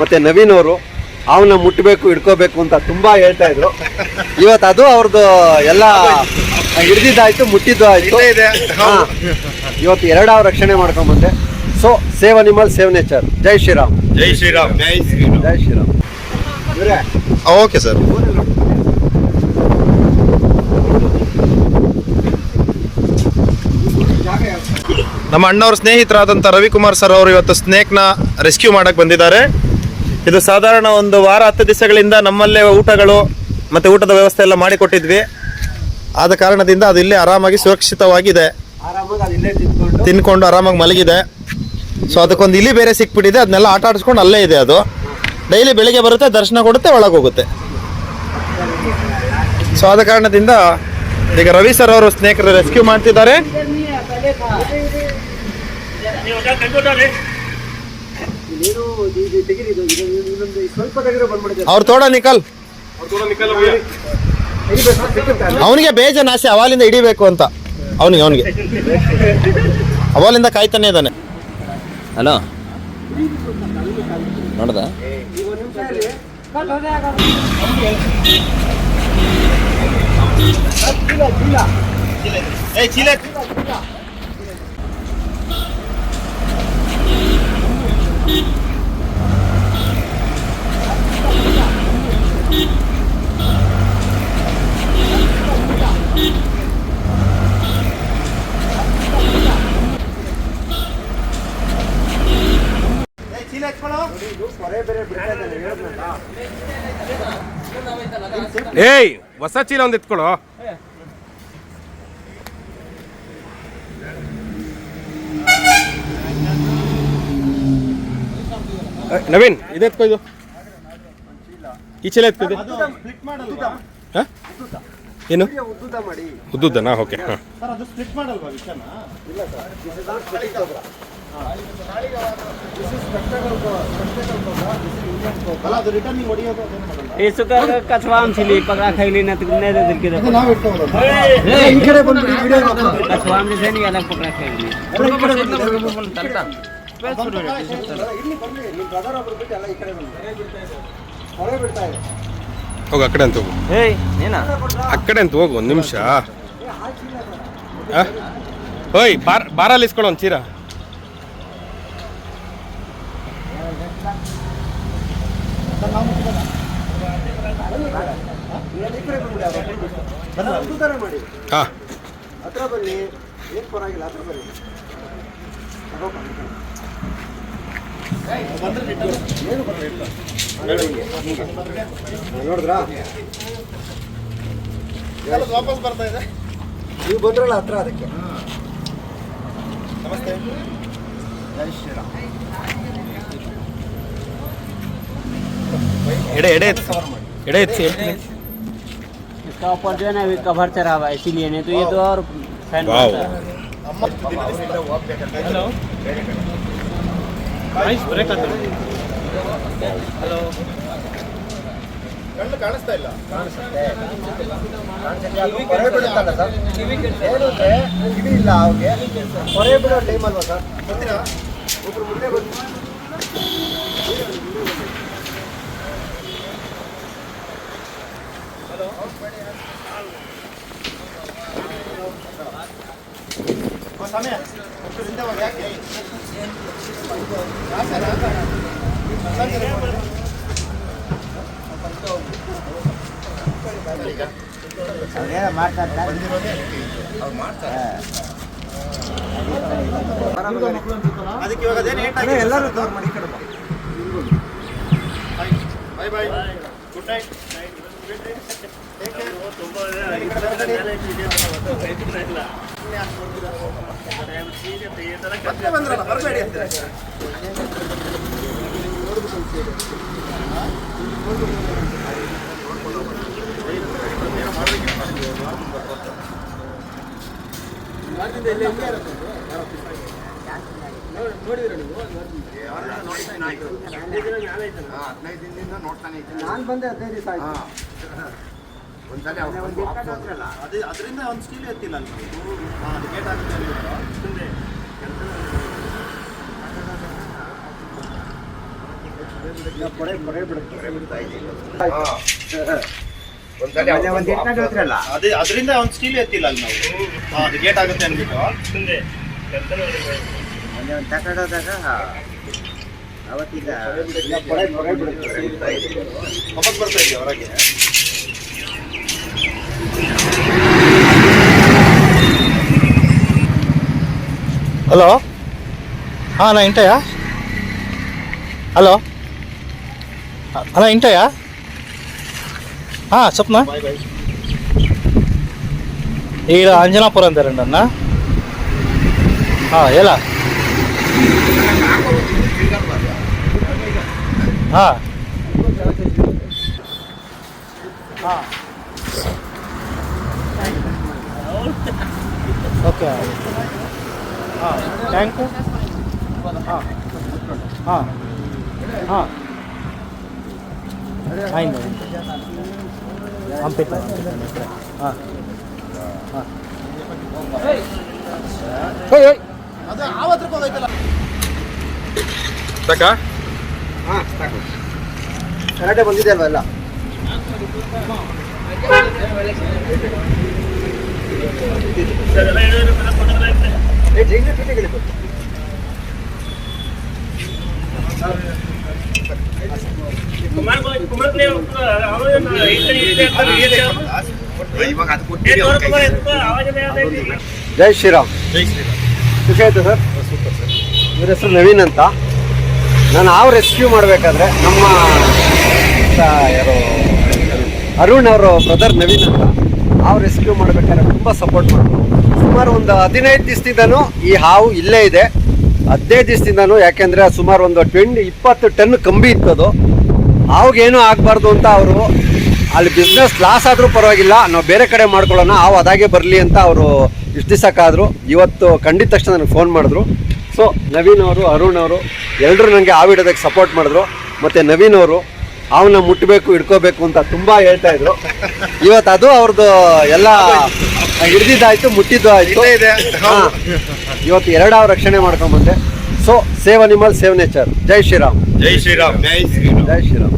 ಮತ್ತೆ ನವೀನ್ ಅವರು ಅವನ್ನ ಮುಟ್ಟಬೇಕು ಹಿಡ್ಕೋಬೇಕು ಅಂತ ತುಂಬಾ ಹೇಳ್ತಾ ಇದ್ರು. ಇವತ್ತು ಅದು ಅವ್ರದ್ದು ಎಲ್ಲ ಹಿಡಿದಿದ್ದಾಯ್ತು ಮುಟ್ಟಿದ್ದು ಆಯ್ತು ಹಾ. ಇವತ್ತು ಎರಡಾವ್ ರಕ್ಷಣೆ ಮಾಡ್ಕೊಂಡ್ ಬಂದೆ so save animal save nature. ಜೈ ಶ್ರೀರಾಮ್ ಜೈ ಶ್ರೀರಾಮ್. ಜೈ ಶ್ರೀರಾಮ್. ಜೈ ಶ್ರೀರಾಮ್. Okay sir. ನಮ್ಮ ಅಣ್ಣವ್ರ ಸ್ನೇಹಿತರಾದಂಥ ರವಿಕುಮಾರ್ ಸರ್ ಅವರು ಇವತ್ತು ಸ್ನೇಕ್ನ ರೆಸ್ಕ್ಯೂ ಮಾಡೋಕ್ಕೆ ಬಂದಿದ್ದಾರೆ. ಇದು ಸಾಧಾರಣ ಒಂದು ವಾರ, ಹತ್ತು ದಿವಸಗಳಿಂದ ನಮ್ಮಲ್ಲೇ ಊಟಗಳು ಮತ್ತು ಊಟದ ವ್ಯವಸ್ಥೆ ಎಲ್ಲ ಮಾಡಿಕೊಟ್ಟಿದ್ವಿ. ಆದ ಕಾರಣದಿಂದ ಅದು ಇಲ್ಲೇ ಆರಾಮಾಗಿ ಸುರಕ್ಷಿತವಾಗಿದೆ. ತಿನ್ಕೊಂಡು ಆರಾಮಾಗಿ ಮಲಗಿದೆ. ಸೊ ಅದಕ್ಕೊಂದು ಇಲಿ ಬೇರೆ ಸಿಕ್ಬಿಟ್ಟಿದೆ. ಅದನ್ನೆಲ್ಲ ಆಟ ಆಡಿಸ್ಕೊಂಡು ಅಲ್ಲೇ ಇದೆ ಅದು. ಡೈಲಿ ಬೆಳಿಗ್ಗೆ ಬರುತ್ತೆ, ದರ್ಶನ ಕೊಡುತ್ತೆ, ಒಳಗೆ ಹೋಗುತ್ತೆ. ಸೊ ಆದ ಕಾರಣದಿಂದ ಈಗ ರವಿ ಸರ್ ಅವರು ಸ್ನೇಹಿತರು ರೆಸ್ಕ್ಯೂ ಮಾಡ್ತಿದ್ದಾರೆ. ಅವ್ರು ತೋಡ ನಿಕಲ್. ಅವನಿಗೆ ಬೇಜ ನಾಶೆ ಅವಾಲಿಂದ ಹಿಡಿಬೇಕು ಅಂತ. ಅವನಿಗೆ ಅವನಿಗೆ. ಅವಾಲಿಂದ ಕಾಯ್ತಾನೆ ಇದ್ದಾನೆ. ಹಲೋ? ನೋಡ್ದ? ಏಯ್ ಹೊಸ ಚೀಲ ಒಂದು ಎತ್ಕೊಳ್ಳೋ ನವೀನ್. ಇದೆ ಎತ್ಕೋ ಇದು. ಈ ಚೀಲ ಎತ್ಕೊ ಇದು. ಹ? ಏನು? ಉದ್ದುದ್ದನಾ? ಓಕೆ ಹಾಂ. ಕಚ್ವಾಮ್ ಖೈಲಿ ಈ ಕಡೆ ಬಂದು ಕಚ್ವಾಮ್ ಖೈಲಿ ಇದೆ. ಹೋಗು ಆ ಕಡೆ ಅಂತ ಹೋಗು. ಆ ಕಡೆ ಅಂತ ಹೋಗು ಒಂದು ನಿಮಿಷ. ಓಯ್ ಬಾರ್ ಬಾರಲ್ಲಿ ಇಸ್ಕೊಳ್ಳೋ ಒಂದು ಚೀರ ಈ ಕಡೆ ಬಂದ್ಬಿಡಿ ಅವ್ರು ಉದ್ದುದಾನೆ ಹತ್ರ ಬನ್ನಿ ಏನು ಪರವಾಗಿಲ್ಲ ಹತ್ರ ಬನ್ನಿ ನೋಡಿದ್ರಾ ವಾಪಸ್ ಬರ್ತಾ ಇದೆ ನೀವು ಬಂದ್ರಲ್ಲ ಹತ್ರ ಅದಕ್ಕೆ ನಮಸ್ತೆ ಎಡೆ ಎಡೆ ಎತ್ತಿ ಎಡೆ ಎತ್ತಿ ಹೇಳ್ತೀನಿ इसका ऊपर जो है ना अभी कवर चढ़ा हुआ है इसीलिए नहीं तो ये तो और फैन ವಾವ್ ಕಣ್ಣು ಕಾಣಿಸ್ತಾ ಇಲ್ಲ ಹೊರಗೆ ಬಿಡುತ್ತಲ್ಲ ಸರ್ ಹೇಳಿದ್ರೆ ಕಿವಿ ಇಲ್ಲ ಅವ್ರಿಗೆ ಹೊರಗೆ ಬಿಡೋ ಟೈಮ್ ಅಲ್ವಾ ಸರ್ ಬರ್ತೀರಾ ಒಬ್ರು ಮುಂದೆ ಅದಕ್ಕೆ ಇವಾಗ ಅದೇನು ಎಲ್ಲರೂ ಕವರ್ ಮಾಡಿ ಈ ಕಡೆ ಬಾ. ಬಾಯ್ ಬಾಯ್ ಗುಡ್ ನೈಟ್ ಮತ್ತೆ ಬಂದ್ರಲ್ಲ ಬರಬೇಡಿ ಇದ್ದೀನಿ. ನಾನು ಬಂದೆ ಹದಿನೈದು ದಿವಸ ಆಯ್ತು. ಅದರಿಂದ ಒಂದು ಸ್ಟೀಲ್ ಎತ್ತಿಲ್ಲ ಗೇಟ್ ಅದರಿಂದ ಒಂದು ಸ್ಟೀಲ್ ಎತ್ತಿಲ್ಲ ಅಲ್ಲಿ ನಾವು ಅದು ಗೇಟ್ ಆಗುತ್ತೆ ಅಂದ್ಬಿಟ್ಟು. ಒಂದು ಅವತ್ತಿಂದ ಬರ್ತಾ ಇದೆಯಾ ಹೊರಗೆ? హలో? అన్నా ఇంటయా హలో? అన్నా ఇంటయా చెప్పనా? ఈడ అంజనాపురం తెరండి అన్న. ఎలా? ఆ. ಓಕೆ. ಹಾಂ ಟ್ಯಾಂಕು ಹಾಂ ಹಾಂ ಹಾಂ. ಆಯ್ತು ಹಂಪಿ ಹಾಂ ಹಾಂ. ತಕ? ಹಾಂ ಕರೆಕ್ಟಾಗಿ ಬಂದಿದೆ ಅಲ್ವ ಎಲ್ಲ? ಜೈ ಶ್ರೀರಾಮ್. ಖುಷಿ ಆಯ್ತು ಸರ್? ಇವ್ರ ಹೆಸರು ನವೀನ್ ಅಂತ. ನಾನು ಆ ರೆಸ್ಕ್ಯೂ ಮಾಡಬೇಕಾದ್ರೆ ನಮ್ಮ ಯಾರು, ಅರುಣ್ ಅವರು ಬ್ರದರ್ ನವೀನ್ ಅಂತ. ಹಾವು ರೆಸ್ಕ್ಯೂ ಮಾಡಬೇಕಾದ್ರೆ ತುಂಬ ಸಪೋರ್ಟ್ ಮಾಡಿದ್ರು ಸುಮಾರು ಒಂದು ಹದಿನೈದು ದಿವಸದಿಂದನೂ ಈ ಹಾವು ಇಲ್ಲೇ ಇದೆ. ಹದಿನೈದು ದಿವಸದಿಂದನೂ ಯಾಕೆಂದರೆ ಸುಮಾರು ಒಂದು ಟ್ವೆಂಟಿ ಇಪ್ಪತ್ತು ಟನ್ ಕಂಬಿ ಇತ್ತದು ಹಾವಿಗೇನೂ ಆಗಬಾರ್ದು ಅಂತ ಅವರು ಅಲ್ಲಿ ಬಿಸ್ನೆಸ್ ಲಾಸ್ ಆದರೂ ಪರವಾಗಿಲ್ಲ, ನಾವು ಬೇರೆ ಕಡೆ ಮಾಡ್ಕೊಳ್ಳೋಣ, ಹಾವು ಅದಾಗೆ ಬರಲಿ ಅಂತ ಅವರು ಇಷ್ಟು ದಿವಸ ಇವತ್ತು ಖಂಡಿತ ತಕ್ಷಣ ನನಗೆ ಫೋನ್ ಮಾಡಿದ್ರು. ಸೊ ನವೀನ್ ಅವರು, ಅರುಣ್ ಅವರು ಎಲ್ಲರೂ ನನಗೆ ಹಾವಿಡೋದಕ್ಕೆ ಸಪೋರ್ಟ್ ಮಾಡಿದ್ರು. ಮತ್ತು ನವೀನ್ ಅವರು ಅವನ್ನ ಮುಟ್ಟಬೇಕು ಹಿಡ್ಕೋಬೇಕು ಅಂತ ತುಂಬಾ ಹೇಳ್ತಾ ಇದ್ರು. ಇವತ್ತು ಅದು ಅವ್ರದ್ದು ಎಲ್ಲ ಹಿಡಿದಿದ್ದಾಯ್ತು ಮುಟ್ಟಿದ್ದು ಆಯ್ತು. ಇಲ್ಲೇ ಇದೆ. ಹಾ. ಇವತ್ತು ಎರಡು ರಕ್ಷಣೆ ರಕ್ಷಣೆ ಮಾಡ್ಕೊಂಡ್ಬಂದೆ so save animal save nature. ಜೈ ಶ್ರೀರಾಮ್ ಜೈ ಶ್ರೀರಾಮ್. ಜೈ ಶ್ರೀರಾಮ್. ಜೈ ಶ್ರೀರಾಮ್.